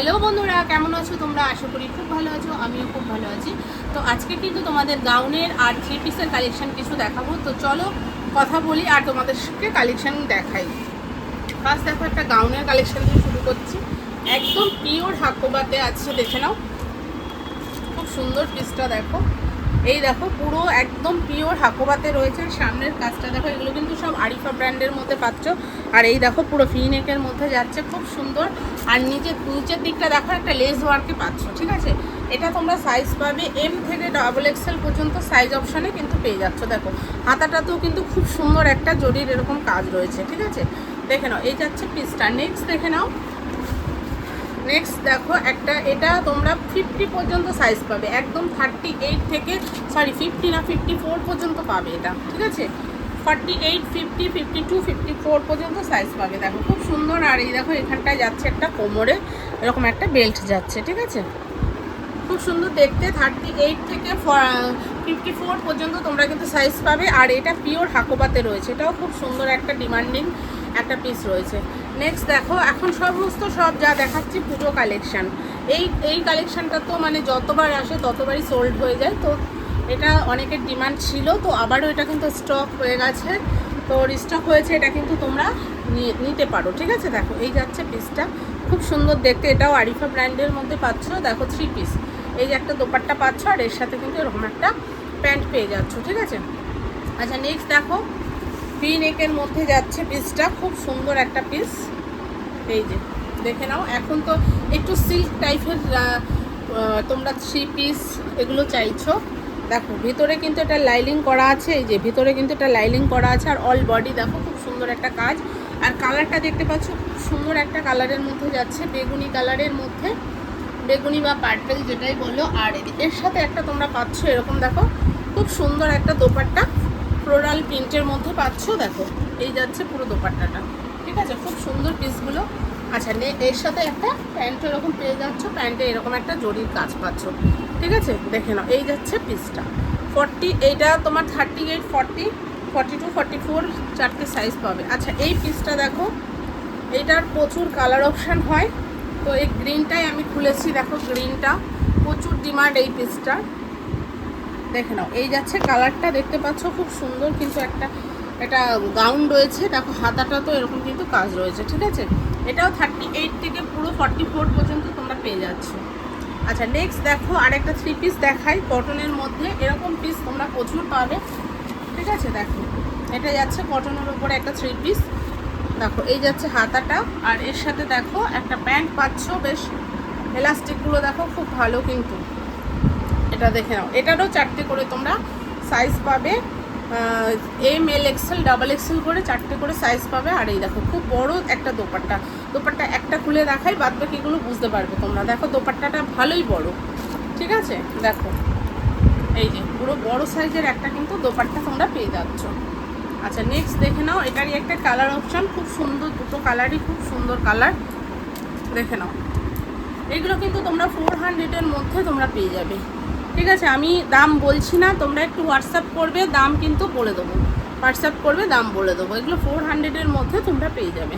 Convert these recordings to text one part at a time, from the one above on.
Hello বন্ধুরা, কেমন আছো তোমরা? আশা করি খুব ভালো আছো, আমিও খুব ভালো আছি। তো আজকে কিন্তু তোমাদের গাউনের আর থ্রি পিসের কালেকশান কিছু দেখাবো। তো চলো কথা বলি আর তোমাদেরকে কালেকশান দেখাই। ফার্স্ট দেখো একটা গাউনের কালেকশান দিয়ে শুরু করছি। একদম পিওর হাকোবাতে আছে, দেখে নাও। খুব সুন্দর পিসটা দেখো। এই দেখো, পুরো একদম পিওর হাকোবাতে রয়েছে। সামনের কাজটা দেখো, এগুলো কিন্তু সব আরিফা ব্র্যান্ডের মধ্যে পাচ্ছ। আর এই দেখো, পুরো ফিনেকের মধ্যে যাচ্ছে, খুব সুন্দর। আর নিচে, নিচের দিকটা দেখো, একটা লেস ওয়ার্কে পাচ্ছ, ঠিক আছে? এটা তোমরা সাইজ পাবে এম থেকে ডাবল এক্সেল পর্যন্ত সাইজ অপশানে কিন্তু পেয়ে যাচ্ছ, দেখো। হাতাটাতেও কিন্তু খুব সুন্দর একটা জরির এরকম কাজ রয়েছে, ঠিক আছে? দেখে নাও, এই যাচ্ছে পিসটা নেক্সট দেখে নাও। নেক্সট দেখো একটা, এটা তোমরা ফিফটি পর্যন্ত সাইজ পাবে। একদম থার্টি এইট থেকে সরি ফিফটি না ফিফটি ফোর পর্যন্ত পাবে এটা, ঠিক আছে? Forty eight fifty fifty two fifty four পর্যন্ত সাইজ পাবে। দেখো, খুব সুন্দর, আর এই দেখো, এখানটায় যাচ্ছে একটা কোমরে, এরকম একটা বেল্ট যাচ্ছে, ঠিক আছে? খুব সুন্দর দেখতে থার্টি এইট থেকে ফিফটি ফোর পর্যন্ত তোমরা কিন্তু সাইজ পাবে। আর এটা পিওর হাকোবাতে রয়েছে। এটাও খুব সুন্দর একটা ডিমান্ডিং একটা পিস রয়েছে। নেক্সট দেখো, এখন সমস্ত সব যা দেখাচ্ছি পুজো কালেকশান এই এই কালেকশানটা তো মানে যতবার আসে ততবারই সোল্ড হয়ে যায়। তো এটা অনেকের ডিমান্ড ছিল, তো আবারও এটা কিন্তু স্টক হয়ে গেছে। তো রিস্টক হয়েছে, এটা কিন্তু তোমরা নিতে পারো। ঠিক আছে? দেখো, এই যাচ্ছে পিসটা খুব সুন্দর দেখতে। এটাও আরিফা ব্র্যান্ডের মধ্যে পাচ্ছ। দেখো থ্রি পিস এই যে একটা দোপাট্টা পাচ্ছ, আর এর সাথে কিন্তু এরকম একটা প্যান্ট পেয়ে যাচ্ছ। ঠিক আছে? আচ্ছা নেক্সট দেখো। ভি নেকের মধ্যে যাচ্ছে পিসটা খুব সুন্দর একটা পিস এই যে, দেখে নাও। এখন তো একটু সিল্ক টাইপের তোমরা থ্রি পিস এগুলো চাইছো। দেখো, ভিতরে কিন্তু এটা লাইলিং করা আছে। এই যে, ভিতরে কিন্তু এটা লাইলিং করা আছে। আর অল বডি দেখো, খুব সুন্দর একটা কাজ। আর কালারটা দেখতে পাচ্ছ, খুব সুন্দর একটা কালারের মধ্যে যাচ্ছে। বেগুনি কালারের মধ্যে। বেগুনি বা পার্পেল যেটাই বলো। আর এর সাথে একটা তোমরা পাচ্ছ, এরকম দেখো। খুব সুন্দর একটা দোপাট্টা। ফ্লোরাল প্রিন্টের মধ্যে পাচ্ছ? দেখো, এই যাচ্ছে পুরো দোপাট্টাটা। ঠিক আছে? খুব সুন্দর পিসগুলো আচ্ছা নে, এর সাথে একটা প্যান্ট এরকম পেয়ে যাচ্ছ। প্যান্টে এরকম একটা জরির কাজ পাচ্ছ। ঠিক আছে? দেখে নাও, এই যাচ্ছে পিসটা ফর্টি এইটা তোমার thirty eight forty forty two forty four চারটে সাইজ পাবে। আচ্ছা এই পিসটা দেখো এইটার প্রচুর কালার অপশান হয়। তো এই গ্রিনটাই আমি খুলেছি। দেখো গ্রিনটা প্রচুর ডিমান্ড এই পিসটার দেখে নাও। এই যাচ্ছে কালারটা, দেখতে পাচ্ছ খুব সুন্দর, কিন্তু একটা এটা গাউন রয়েছে। দেখো, হাতাটা তো এরকম কিন্তু কাজ রয়েছে, ঠিক আছে? এটাও থার্টি এইট থেকে পুরো ফর্টি ফোর পর্যন্ত তোমরা পেয়ে যাচ্ছ। আচ্ছা নেক্সট দেখো আর একটা থ্রি পিস দেখাই কটনের মধ্যে। এরকম পিস তোমরা প্রচুর পাবে, ঠিক আছে? দেখো, এটা যাচ্ছে কটনের উপরে একটা থ্রি পিস দেখো, এই যাচ্ছে হাতাটা। আর এর সাথে দেখো, একটা প্যান্ট পাচ্ছ, বেশ এলাস্টিকগুলো দেখো, খুব ভালো কিন্তু। এটা দেখে নাও। এটারও চারটে করে তোমরা সাইজ পাবে M L XL double XL করে চারটে করে সাইজ পাবে। আর এই দেখো, খুব বড় একটা দোপাট্টা। দোপাট্টা একটা খুলে দেখাই, বাদ বাকিগুলো বুঝতে পারবে তোমরা। দেখো, দোপাট্টাটা ভালোই বড়। ঠিক আছে? দেখো, এই যে পুরো বড় সাইজের একটা কিন্তু দোপাট্টা তোমরা পেয়ে যাচ্ছ। আচ্ছা নেক্সট দেখে নাও, এটারই একটা কালার অপশান খুব সুন্দর, দুটো কালারই খুব সুন্দর কালার দেখে নাও। এগুলো কিন্তু তোমরা ফোর হান্ড্রেডের মধ্যে তোমরা পেয়ে যাবে। ঠিক আছে? আমি দাম বলছি না, তোমরা একটু হোয়াটসঅ্যাপ করবে, দাম কিন্তু বলে দেবো। হোয়াটসঅ্যাপ করবে, দাম বলে দেবো। এগুলো ফোর হান্ড্রেডের মধ্যে তোমরা পেয়ে যাবে।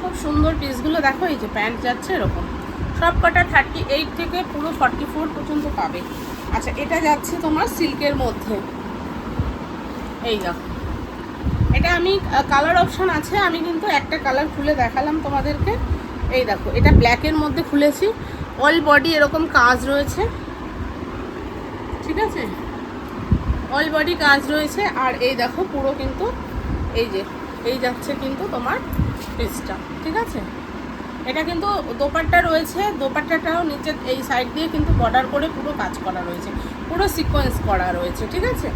খুব সুন্দর পিসগুলো দেখো, এই যে প্যান্ট যাচ্ছে এরকম। সব কটা থার্টি এইট থেকে পুরো ফর্টি ফোর পর্যন্ত পাবে। আচ্ছা এটা যাচ্ছে তোমার সিল্কের মধ্যে। এই দেখো। এটা আমি কালার অপশান আছে, আমি কিন্তু একটা কালার খুলে দেখালাম তোমাদেরকে। এই দেখো, এটা ব্ল্যাকের মধ্যে খুলেছি। অল বডি এরকম কাজ রয়েছে। ঠিক আছে? অল বডি কাজ রয়েছে, আর এই দেখো পুরো কিন্তু এই যে, এই যাচ্ছে কিন্তু তোমার পিসটা ঠিক আছে? এটা কিন্তু দোপাট্টা রয়েছে, দোপাট্টাটাও নিচে এই সাইড দিয়ে কিন্তু বর্ডার করে পুরো কাজ করা রয়েছে, পুরো সিকোয়েন্স করা রয়েছে, ঠিক আছে?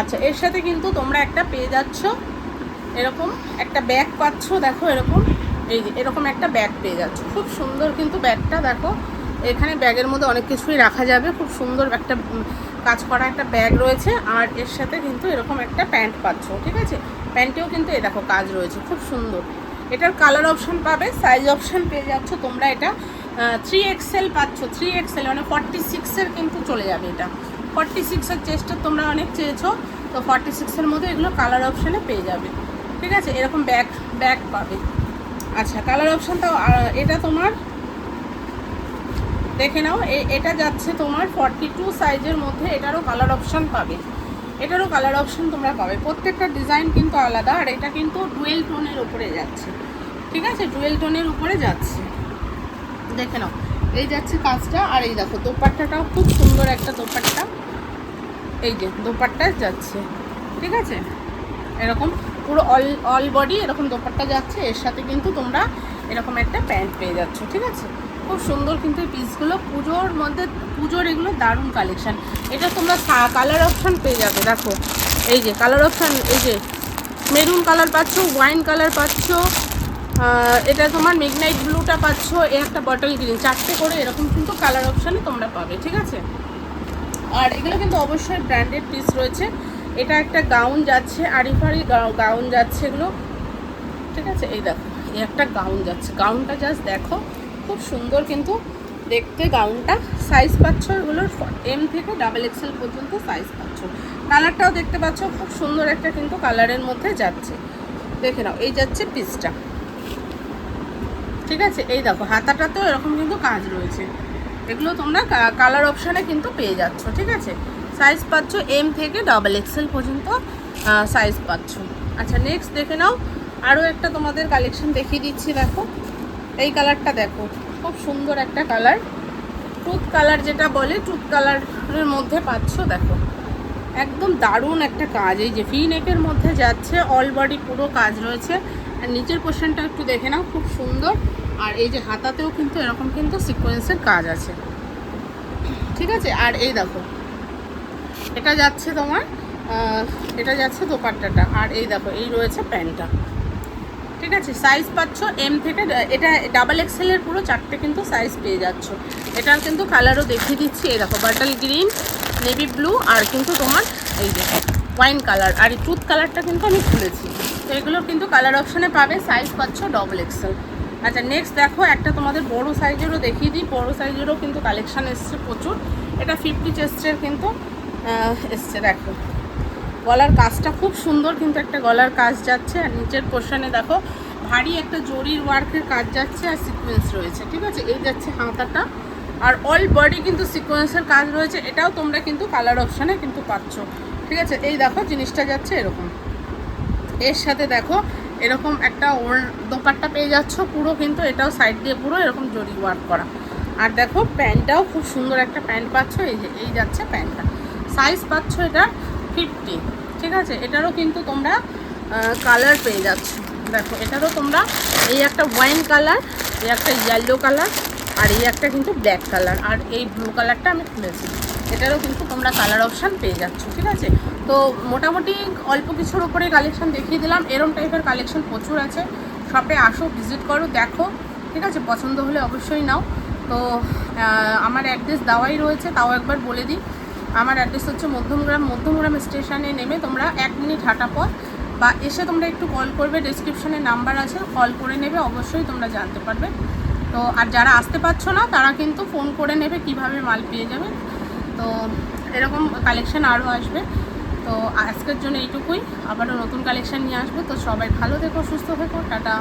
আচ্ছা এর সাথে কিন্তু তোমরা একটা পেয়ে যাচ্ছ, এরকম একটা ব্যাগ পাচ্ছ, দেখো এরকম, এই যে, এরকম একটা ব্যাগ পেয়ে যাচ্ছ, খুব সুন্দর কিন্তু ব্যাগটা দেখো। এখানে ব্যাগের মধ্যে অনেক কিছুই রাখা যাবে। খুব সুন্দর একটা কাজ করা একটা ব্যাগ রয়েছে। আর এর সাথে কিন্তু এরকম একটা প্যান্ট পাচ্ছ, ঠিক আছে? প্যান্টেও কিন্তু এ দেখো কাজ রয়েছে, খুব সুন্দর। এটার কালার অপশান পাবে সাইজ অপশান পেয়ে যাচ্ছ তোমরা এটা। থ্রি এক্সেল পাচ্ছ থ্রি এক্সেল মানে ফর্টি সিক্সের কিন্তু চলে যাবে এটা। ফর্টি সিক্সের চেস্টটা তোমরা অনেক চেয়েছো, তো ফর্টি সিক্সের মধ্যে এগুলো কালার অপশানে পেয়ে যাবে। ঠিক আছে? এরকম ব্যাগ ব্যাগ পাবে। আচ্ছা কালার অপশানটাও এটা তোমার দেখে নাও এটা যাচ্ছে তোমার ফর্টি টু সাইজের মধ্যে, এটারও কালার অপশন পাবে। এটারও কালার অপশান তোমরা পাবে। প্রত্যেকটা ডিজাইন কিন্তু আলাদা, আর এটা কিন্তু ডুয়েল টোনের উপরে যাচ্ছে। ঠিক আছে? ডুয়েল টোনের উপরে যাচ্ছে। দেখে নাও, এই যাচ্ছে কাজটা, আর এই দেখো, দোপাট্টাটাও খুব সুন্দর একটা দোপাট্টা। এই যে, দোপাট্টা যাচ্ছে। ঠিক আছে? এরকম পুরো অল অল বডি এরকম দোপাট্টা যাচ্ছে, এর সাথে কিন্তু তোমরা এরকম একটা প্যান্ট পেয়ে যাচ্ছ। ঠিক আছে? খুব সুন্দর কিন্তু এই পিসগুলো পুজোর মধ্যে, পুজোর এগুলো দারুণ কালেকশান এটা তোমরা কালার অপশান পেয়ে যাবে, দেখো। এই যে কালার অপশান এই যে মেরুন কালার পাচ্ছ ওয়াইন কালার পাচ্ছ এটা তোমার মিগনাইট ব্লুটা পাচ্ছ এ একটা বটল গ্রিন চারটে করে এরকম কিন্তু কালার অপশানে তোমরা পাবে, ঠিক আছে? আর এগুলো কিন্তু অবশ্যই ব্র্যান্ডেড পিস রয়েছে। এটা একটা গাউন যাচ্ছে, আরিফারি গাউন যাচ্ছে এগুলো। ঠিক আছে? এই দেখো, এই একটা গাউন যাচ্ছে। গাউনটা জাস্ট দেখো। খুব সুন্দর কিন্তু দেখতে গাউনটা। সাইজ পাচ্ছ এগুলোর এম থেকে ডাবল এক্সেল পর্যন্ত সাইজ পাচ্ছ। কালারটাও দেখতে পাচ্ছ, খুব সুন্দর একটা কিন্তু কালারের মধ্যে যাচ্ছে। দেখে নাও, এই যাচ্ছে পিসটা ঠিক আছে? এই দেখো, হাতাটাতেও এরকম কিন্তু কাজ রয়েছে। এগুলো তোমরা কালার অপশানে কিন্তু পেয়ে যাচ্ছ, ঠিক আছে? সাইজ পাচ্ছ এম থেকে ডাবল এক্সেল পর্যন্ত সাইজ পাচ্ছ। আচ্ছা নেক্সট দেখে নাও, আরও একটা তোমাদের কালেকশন দেখিয়ে দিচ্ছি, দেখো। এই কালারটা দেখো। খুব সুন্দর একটা কালার। টুথ কালার যেটা বলে, টুথ কালারের মধ্যে পাচ্ছ, দেখো। একদম দারুণ একটা কাজ। এই যে ভি নেকের মধ্যে যাচ্ছে অল বডি পুরো কাজ রয়েছে। আর নিচের পোর্শনটা একটু দেখে নাও, খুব সুন্দর। আর এই যে হাতাতেও কিন্তু এরকম কিন্তু সিকোয়েন্সের কাজ আছে। ঠিক আছে? আর এই দেখো, এটা যাচ্ছে তোমার এটা যাচ্ছে দোপাট্টাটা। আর এই দেখো, এই রয়েছে প্যান্টটা। ঠিক আছে? সাইজ পাচ্ছ এম থেকে, এটা ডাবল এক্সেলের পুরো চারটে কিন্তু সাইজ পেয়ে যাচ্ছ। এটার কিন্তু কালারও দেখিয়ে দিচ্ছি, এই দেখো বাটাল গ্রিন নেভি ব্লু আর কিন্তু তোমার এই যে ওয়াইন কালার আর এই টুথ কালারটা কিন্তু আমি খুলেছি। তো এগুলো কিন্তু কালার অপশানে পাবে সাইজ পাচ্ছ ডবল এক্সেল আচ্ছা নেক্সট দেখো, একটা তোমাদের বড় সাইজেরও দেখিয়ে দিই, বড় সাইজেরও কিন্তু কালেকশান এসছে প্রচুর। এটা ফিফটি চেস্টের কিন্তু এসছে, দেখো। গলার কাজটা খুব সুন্দর, কিন্তু একটা গলার কাজ যাচ্ছে আর নিচের পোর্শনে দেখো ভারী একটা জরির ওয়ার্কের কাজ যাচ্ছে আর সিকোয়েন্স রয়েছে, ঠিক আছে? এই যাচ্ছে হাতাটা আর অল বডি কিন্তু সিকোয়েন্সের কাজ রয়েছে, এটাও তোমরা কিন্তু কালার অপশানে কিন্তু পাচ্ছ, ঠিক আছে? এই দেখো জিনিসটা যাচ্ছে এরকম। এর সাথে দেখো এরকম একটা ওর দোপাট্টা পেয়ে যাচ্ছ পুরো, কিন্তু এটাও সাইড দিয়ে পুরো এরকম জরি ওয়ার্ক করা। আর দেখো প্যান্টটাও খুব সুন্দর একটা প্যান্ট পাচ্ছ, এই যে, এই যাচ্ছে প্যান্টটা। সাইজ পাচ্ছ এটা ফিফটি, ঠিক আছে? এটারও কিন্তু তোমরা কালার পেয়ে যাচ্ছ। দেখো, এটারও তোমরা এই একটা ওয়াইন কালার এই একটা ইয়েলো কালার আর এই একটা কিন্তু ব্ল্যাক কালার আর এই ব্লু কালারটা আমি খুলেছি। এটারও কিন্তু তোমরা কালার অপশান পেয়ে যাচ্ছ, ঠিক আছে? তো মোটামুটি অল্প কিছুর উপরে কালেকশন দেখিয়ে দিলাম। এরম টাইপের কালেকশন প্রচুর আছে। শপে আসো ভিজিট করো, দেখো, ঠিক আছে? পছন্দ হলে অবশ্যই নাও। তো আমার অ্যাড্রেস দেওয়াই রয়েছে, তাও একবার বলে দিই। আমার অ্যাড্রেস হচ্ছে মধ্যমগ্রাম। মধ্যমগ্রাম স্টেশনে নেমে তোমরা এক মিনিট হাঁটা পথ বা এসে তোমরা একটু কল করবে। ডিসক্রিপশনে নাম্বার আছে কল করে নেবে, অবশ্যই তোমরা জানতে পারবে। তো আর যারা আসতে পারছ না, তারা কিন্তু ফোন করে নেবে কীভাবে মাল পেয়ে যাবে। তো এরকম কালেকশান আরও আসবে। তো আজকের জন্য এইটুকুই। আবারও নতুন কালেকশান নিয়ে আসবে। তো সবাই ভালো থেকো, সুস্থ থেকো, টাটা।